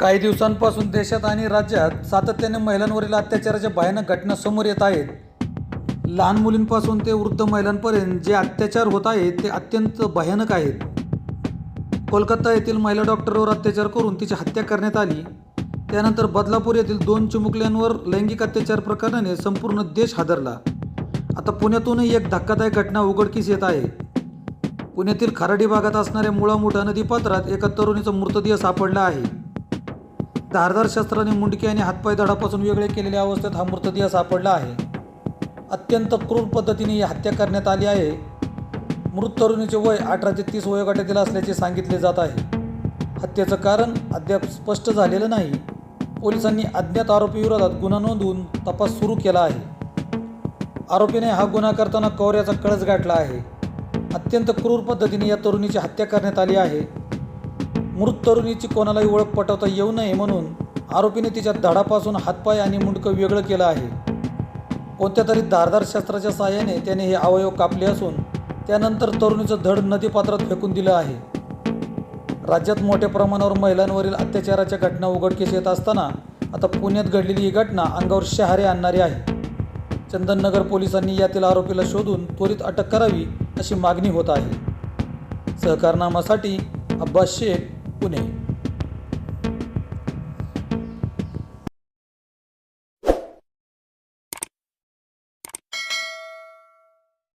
काही दिवसांपासून देशात आणि राज्यात सातत्याने महिलांवरील अत्याचाराच्या भयानक घटना समोर येत आहेत. लहान मुलींपासून ते वृद्ध महिलांपर्यंत जे अत्याचार होत आहेत ते अत्यंत भयानक आहेत. कोलकाता येथील महिला डॉक्टरवर अत्याचार करून तिची हत्या करण्यात आली. त्यानंतर बदलापूर येथील दोन चिमुकल्यांवर लैंगिक अत्याचार प्रकरणाने संपूर्ण देश हादरला. आता पुण्यातूनही एक धक्कादायक घटना उघडकीस येत आहे. पुण्यातील खराडी भागात असणाऱ्या मुळा मोठा नदीपात्रात एका तरुणीचा मृतदेह सापडला आहे. धारदार शस्त्राने मुंडके आणि हातपाय धडापासून वेगळे केलेल्या अवस्थेत हा मृतदेह सापडला आहे. अत्यंत क्रूर पद्धतीने ही हत्या करण्यात आली आहे. मृत तरुणीचे वय अठरा ते तीस वयोगटातील असल्याचे सांगितले जात आहे. हत्येचं कारण अद्याप स्पष्ट झालेलं नाही. पोलिसांनी अज्ञात आरोपी विरोधात गुन्हा नोंदवून तपास सुरू केला आहे. आरोपीने हा गुन्हा करताना कौऱ्याचा कळस गाठला आहे. अत्यंत क्रूर पद्धतीने या तरुणीची हत्या करण्यात आली आहे. मृत तरुणीची कोणालाही ओळख पटवता येऊ नये म्हणून आरोपीने तिच्या धडापासून हातपाय आणि मुंडकं वेगळं केलं आहे. कोणत्या तरी धारदार शस्त्राच्या सहाय्याने त्याने हे अवयव कापले असून त्यानंतर तरुणीचं धड नदीपात्रात फेकून दिलं आहे. राज्यात मोठ्या प्रमाणावर महिलांवरील अत्याचाराच्या घटना उघडकीस येत असताना आता पुण्यात घडलेली ही घटना अंगावर शहारे आणणारी आहे. चंदननगर पोलिसांनी यातील आरोपीला शोधून त्वरित अटक करावी अशी मागणी होत आहे. सहकारनामासाठी अब्बास शेख 不能